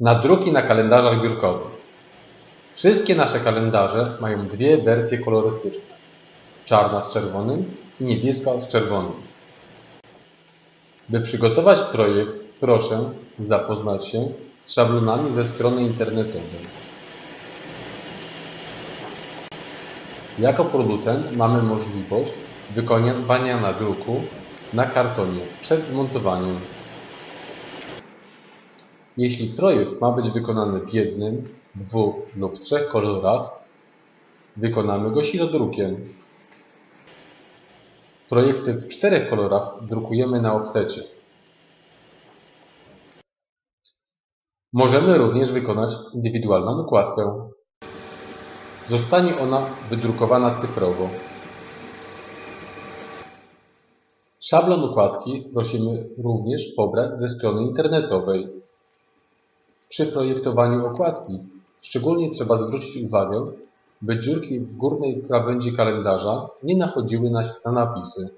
Nadruki na kalendarzach biurkowych. Wszystkie nasze kalendarze mają dwie wersje kolorystyczne. Czarna z czerwonym i niebieska z czerwonym. By przygotować projekt, proszę zapoznać się z szablonami ze strony internetowej. Jako producent mamy możliwość wykonywania nadruku na kartonie przed zmontowaniem. Jeśli projekt ma być wykonany w jednym, dwóch lub trzech kolorach, wykonamy go silodrukiem. Projekty w czterech kolorach drukujemy na offsecie. Możemy również wykonać indywidualną układkę. Zostanie ona wydrukowana cyfrowo. Szablon układki prosimy również pobrać ze strony internetowej. Przy projektowaniu okładki szczególnie trzeba zwrócić uwagę, by dziurki w górnej krawędzi kalendarza nie nachodziły na, na napisy.